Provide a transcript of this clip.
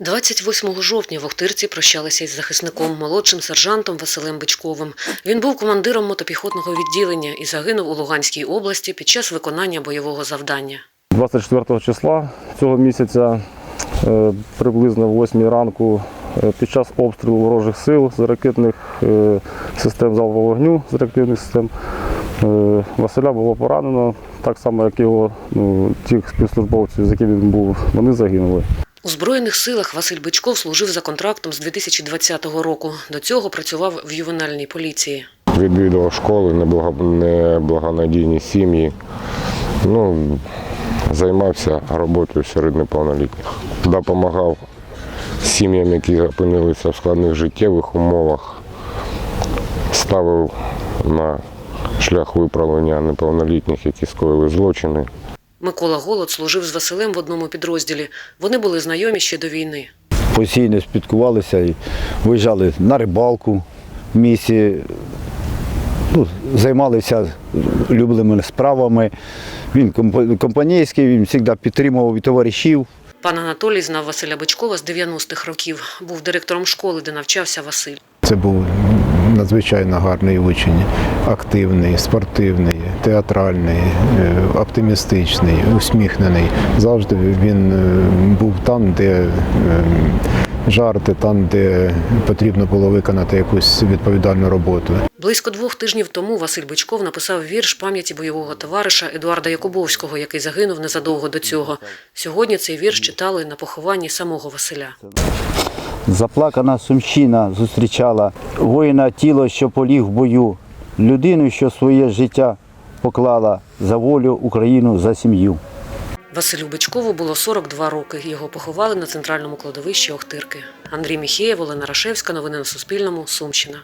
28 жовтня в Охтирці прощалися із захисником, молодшим сержантом Василем Бичковим. Він був командиром мотопіхотного відділення і загинув у Луганській області під час виконання бойового завдання. 24 числа цього місяця, е, приблизно в 8 ранку, е, під час обстрілу ворожих сил з ракетних е, систем залпового вогню, з реактивних систем, Василя було поранено, так само, як його ну, тих співслужбовців, з якими він був, вони загинули. У Збройних силах Василь Бичков служив за контрактом з 2020 року. До цього працював в ювенальній поліції. Відвідував школи, неблагонадійні сім'ї. Ну, займався роботою серед неповнолітніх. Допомагав сім'ям, які опинилися в складних життєвих умовах. Ставив на шлях виправлення неповнолітніх, які скоїли злочини. Микола Голод служив з Василем в одному підрозділі. Вони були знайомі ще до війни. постійно спілкувалися і виїжджали на рибалку в місті, ну, займалися улюбленими справами. Він комп- компанійський, він завжди підтримував і товаришів. Пан Анатолій знав Василя Бичкова з 90-х років. Був директором школи, де навчався Василь. Це був надзвичайно гарний учень, активний, спортивний, театральний, е, оптимістичний, усміхнений. Завжди він е, був там, де е, жарти, там, де потрібно було виконати якусь відповідальну роботу. Близько двох тижнів тому Василь Бичков написав вірш пам'яті бойового товариша Едуарда Якубовського, який загинув незадовго до цього. Сьогодні цей вірш читали на похованні самого Василя. Заплакана сумщина зустрічала воїна тіло, що поліг в бою, людину, що своє життя поклала за волю Україну, за сім'ю. Василю Бичкову було 42 роки. Його поховали на центральному кладовищі Охтирки. Андрій Міхєєв, Олена Рашевська. Новини на Суспільному. Сумщина.